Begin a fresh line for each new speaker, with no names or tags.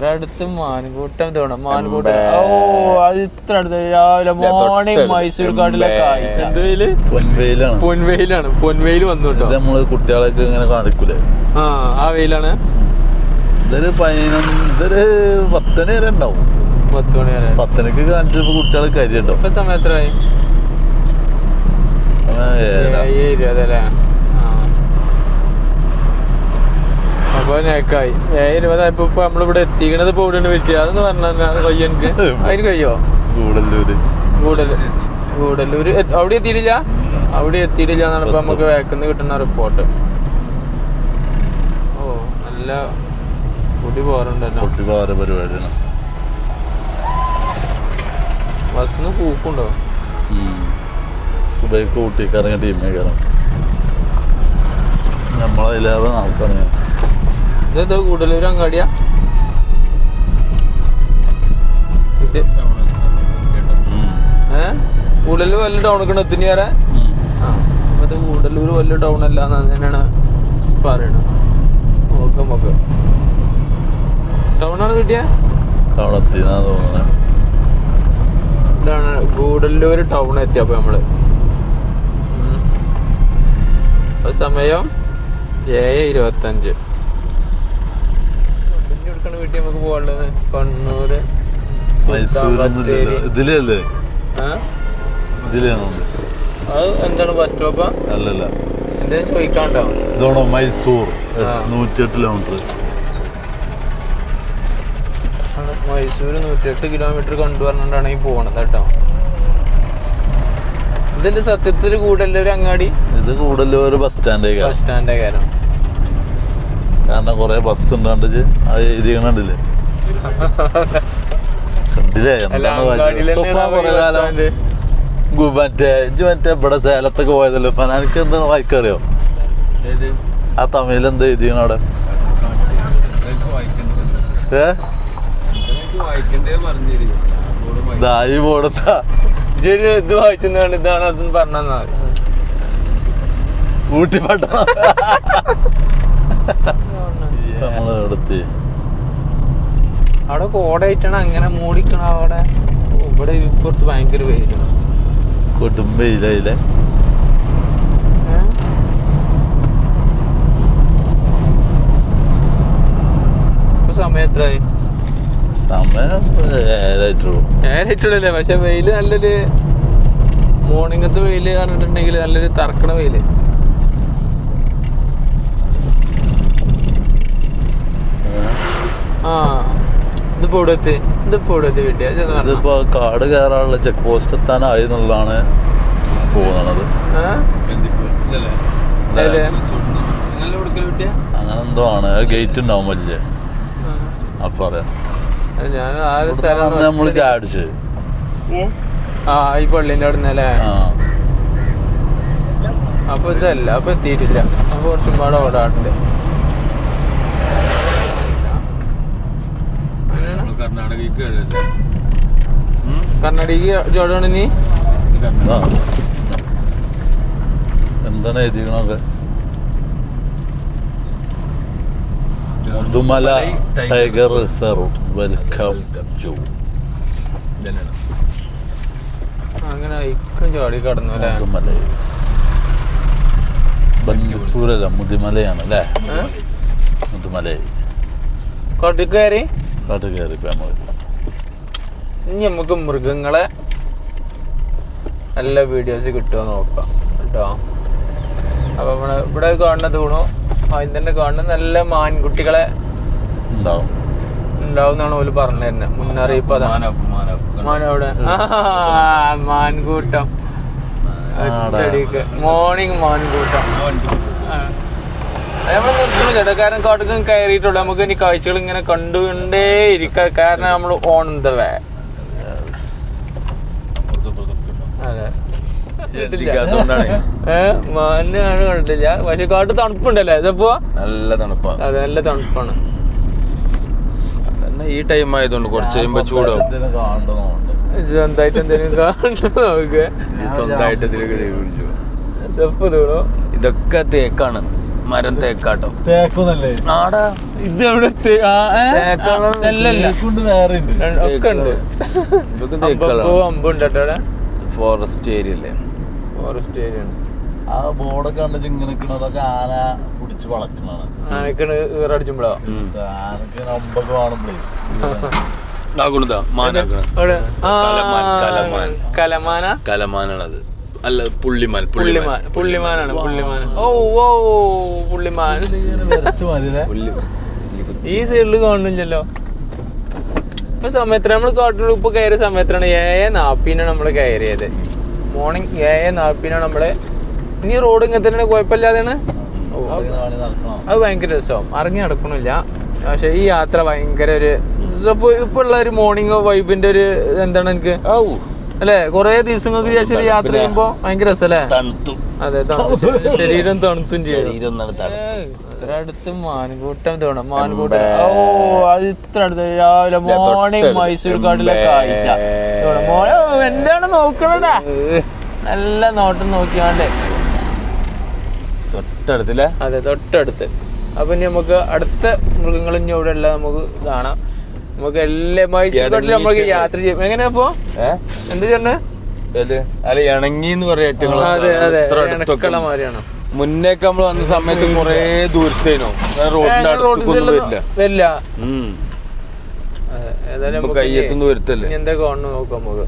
ഇത്ര അടുത്ത് മാൻകൂട്ടം തോണം മാൻകൂട്ടം. ഓ അത് ഇത്ര അടുത്ത് രാവിലെ മോർണിംഗ് മൈസൂർ കാട്ടിലൊക്കെ എന്ത് വെയിൽ
പൊൻവെയിലാണ്.
പൊൻവെയിലാണ്. പൊൻവെയിൽ വന്നു കേട്ടോ.
നമ്മൾ കുട്ടികളൊക്കെ ഇങ്ങനെ കാണിക്കൂലേ?
ആ ആ വെയിലാണ്.
ഇതൊരു പതിനൊന്ന് ഇതൊരു പത്തന വരെ ഉണ്ടാവും.
പത്ത് മണി വരെ.
പത്തനക്ക് കാണിച്ചപ്പോ കുട്ടികൾ കരിയുണ്ടാവും
ഇപ്പൊ സമയം എത്രയായി? ഏഴ് ഇരുപതല്ലേ അപ്പൊ നേക്കായി ഇരുപതായപ്പോ ഇപ്പൊ നമ്മളിവിടെ എത്തിക്കണത് ഇപ്പൊ ഇവിടെയാണ് പറ്റി അതെന്ന് പറഞ്ഞാൽ കയ്യോ എനിക്ക്. അതിന് കയ്യോ
ഗൂഡല്ലൂര്.
ഗൂഡൽ ഗൂഡല്ലൂര്. അവിടെ എത്തിയിട്ടില്ല? അവിടെ എത്തിയിട്ടില്ല എന്നാണ് ഇപ്പൊ നമുക്ക് വേക്കുന്ന കിട്ടുന്ന റിപ്പോർട്ട്. ഓ നല്ല കുടി പോറുണ്ടല്ലോ
പരിപാടിയാണ്.
ബസ്സിന് പൂക്കുണ്ടോ
സുബൈക്ക് ഊട്ടിക്ക് ഇറങ്ങിയ ടീമേ കയറും. നമ്മളതിലേറെ നടത്തണേ
ഇതെന്താ ഗൂഡല്ലൂർ അങ്ങാടിയാ കൂടുതൽ വല്ല ടൗൺ ഒക്കെ എത്തിന് വേറെ അത് കൂടല്ലൂർ വല്ല ടൗൺ അല്ല തന്നെയാണ് പറയണത്. നോക്കാം നമുക്ക് ടൗണാണ് കിട്ടിയ? ഇതാണ് ഗൂഡല്ലൂർ ടൗൺ എത്തിയപ്പോ നമ്മൾ. സമയം ഏഴ് ഇരുപത്തഞ്ച്. എടുക്കണ വീട്ടിൽ നമുക്ക് പോകാനുള്ളത്? കണ്ണൂര്.
ഇതിലല്ലേ? ഇതിലാണോ
അത് എന്താണ് ബസ് സ്റ്റോപ്പാ
അല്ലല്ല.
എന്തെങ്കിലും ചോദിക്കാണ്ടാവും
ഇതാണോ മൈസൂർ. നൂറ്റിയെട്ട് കിലോമീറ്റർ
മൈസൂർ നൂറ്റിയെട്ട് കിലോമീറ്റർ കൊണ്ടുവരണ്ടാണ് ഈ പോണത് കേട്ടോ. ഇതിൽ സത്യത്തിൽ കൂടല്ലൊരു അങ്ങാടി?
ഇത് കൂടുതലും ബസ് സ്റ്റാൻഡേ
ബസ് സ്റ്റാൻഡേ കാര്യം
കാരണം കുറെ ബസ് ഉണ്ട് കണ്ടിച്ച് അത് എഴുതി കണ്ടില്ലേ? കണ്ടില്ലേ? കുറേ കാലം മറ്റേ ഇജ്ജ് മറ്റേ ഇവിടെ സേലത്തൊക്കെ പോയതല്ലോ? ഇപ്പൊ എനിക്ക് എന്താ വായിക്കറിയോ? ആ തമിഴിൽ എന്താ എഴുതിയാണ് അവിടെ? ഏ? ഈ ബോർഡത്താ
ഇജ്ജൊരു ഇത് വായിച്ചെന്നാണ് ഇതാണ് അതൊന്നും പറഞ്ഞാ
ഊട്ടി പട്ടണം നമ്മൾ എടുത്ത്
അവിടെ കോടായിട്ടാണ് അങ്ങനെ മൂടിക്കണ അവിടെ. ഇവിടെ ഇപ്പുറത്ത് ഭയങ്കര വെയിലാണ്
കൊടുമ്പയിലേ
ഏ? ഇപ്പൊ സമയം എത്രയായി
സമയം ഏഴായിട്ടുള്ളൂ
നേരായിട്ടുള്ളല്ലേ പക്ഷെ വെയിൽ നല്ലൊരു മോർണിംഗത്തെ വെയിൽ പറഞ്ഞിട്ടുണ്ടെങ്കിൽ നല്ലൊരു തറക്കണ വെയിൽ. ആ. ഇതിപ്പോ കിട്ടിയ
കാട് കയറാനുള്ള ചെക്ക് പോസ്റ്റ് എത്താനായി എന്നുള്ളതാണ് തോന്നണത്. അങ്ങനെ എന്തോ ആണ്. ഗേറ്റ് ഉണ്ടാവും വലിയ. അപ്പൊ അറിയാം നമ്മൾ ചാടിച്ച്.
ആ ഈ പള്ളിന്റെ അവിടെ നിന്നല്ലേ അപ്പൊ ഇതല്ല അപ്പൊ എത്തിയിട്ടില്ല. അപ്പൊ കുറച്ചും പാടെ ഓടാറുണ്ട് കർണാടക ജോഡാണ് നീ.
എന്താണ് എഴുതിക്കണൊക്കെ Mudumalai tiger reserve. Welcome to
അങ്ങനെ ഇക്കും ചാടി കടന്നു അല്ലേ
ബന്ദിപ്പൂരല്ല മുതുമലയാണ് അല്ലേ? മുതുമല
കയറി?
കാട്ട് കയറി ഇപ്പൊ നമ്മൾ.
ഇനി നമുക്ക് മൃഗങ്ങളെ നല്ല വീഡിയോസ് കിട്ടുമോ നോക്കാം കേട്ടോ. അപ്പൊ നമ്മൾ ഇവിടെ കാണുന്ന തൂണു അതിന് തന്നെ കാണുന്ന നല്ല മാൻകുട്ടികളെ
ഉണ്ടാവും.
ഉണ്ടാവുന്നാണ് ഓൽ പറഞ്ഞു തന്നെ. മുന്നറിയിപ്പ് അതാണ് മാൻ അവിടെ ആ, മാൻകൂട്ടം. മോർണിംഗ് മാൻകൂട്ടം. നമ്മൾ നിർത്തുന്നു ചേട്ടാ കാരണം കാട്ടിലും കയറിയിട്ടുള്ളൂ. നമുക്ക് ഇനി കാഴ്ചകൾ ഇങ്ങനെ കണ്ടുകൊണ്ടേ ഇരിക്ക കാരണം നമ്മൾ ഓൺ ദ വേ അതെ. കണ്ടില്ല ആണ് കണ്ടിട്ടില്ല. പക്ഷെ കാട്ട് തണുപ്പുണ്ടല്ലേ? ഇതെപ്പോ
നല്ല തണുപ്പാണ്
അതെ നല്ല തണുപ്പാണ്.
ഈ ടൈം ആയതുകൊണ്ട് കുറച്ച് കഴിയുമ്പോ ചൂടാവും.
സ്വന്തമായിട്ട് എന്തെങ്കിലും കാണണം നമുക്ക്?
സ്വന്തമായിട്ട് ഇതൊക്കെ തേക്കാണ്. മരം തേക്കാട്ടോ.
തേക്കൊന്നല്ലേ
ആടാ.
ഇത് എവിടെ
ഫോറസ്റ്റ് ഏരിയ അല്ലേ
ഫോറസ്റ്റ് ഏരിയ ആണ്
ആ ബോർഡൊക്കെ കണ്ടിട്ട് ഇങ്ങനെ അതൊക്കെ ആന പിടിച്ച് വളക്കണാണ്
ആനക്കാണ് ഈറടിച്ചുമ്പോഴോ
ആനക്ക് കാണുമ്പോഴേ
കലമാനാണത്. അല്ല പുള്ളിമാൻ
പുള്ളിമാൻ. പുള്ളിമാനാണ് പുള്ളിമാൻ. ഓ ഓ പുള്ളിമാൻ. ഈ സൈഡിൽ കാണുന്നില്ലല്ലോ. ഇപ്പൊ സമയത്തിന് നമ്മൾ കാട്ടിൽ ഇപ്പൊ കയറിയ സമയത്താണ് ഏഴ് നാപ്പിനാണ് നമ്മൾ കയറിയത്. മോർണിംഗ് ഏഴ് നാപ്പിനാണ് നമ്മൾ. ഇനി റോഡ് ഇങ്ങനെ തന്നെ കുഴപ്പമില്ലാതെയാണ്. ഓ, അത്
നടക്കണം.
അത് ഭയങ്കര രസം. ഇറങ്ങി നടക്കണില്ല. പക്ഷെ ഈ യാത്ര ഭയങ്കര ഒരു ഇപ്പൊ ഉള്ള ഒരു മോർണിംഗ് വൈബിന്റെ ഒരു എന്താണ് എനിക്ക്? അല്ലെ? കൊറേ ദിവസങ്ങൾക്ക് ശേഷം യാത്ര ചെയ്യുമ്പോ ഭയങ്കര രസല്ലേ?
തണുത്തു.
അതെ തണുത്തു. ശരീരം തണുത്തും ചെയ്യും. ഇത്ര അടുത്ത് മാൻകൂട്ടം തോണം. മാൻകൂട്ടം. ഓ അത് ഇത്ര അടുത്ത്. രാവിലെ മോർണിംഗ് മൈസൂർ കാട്ടിലെ കാഴ്ച. മോനെ എന്താണ് നോക്കണടാ? നല്ല നോട്ടം നോക്കിയാണ്ട്.
തൊട്ടടുത്തില്ലേ?
അതെ തൊട്ടടുത്ത്. അപ്പൊ ഇനി നമുക്ക് അടുത്ത മൃഗങ്ങളും ഇവിടെ ഉള്ള നമുക്ക് കാണാം. നമുക്ക് എല്ലാ കാട്ടിൽ നമുക്ക് യാത്ര ചെയ്യും. എങ്ങനെയാ അപ്പൊ? എന്ത്
ചേട്ടന്? അല്ല ഇണങ്ങി എന്ന് പറയാ മുന്നേക്ക് നമ്മൾ വന്ന സമയത്ത് കൊറേ ദൂരത്തേനോ? റോഡിന്റെ അടുത്തൊന്നും വരില്ല. കയ്യെത്തും ദൂരത്തല്ലേ?
എന്താ കാണുന്നു നോക്കാം നമുക്ക്.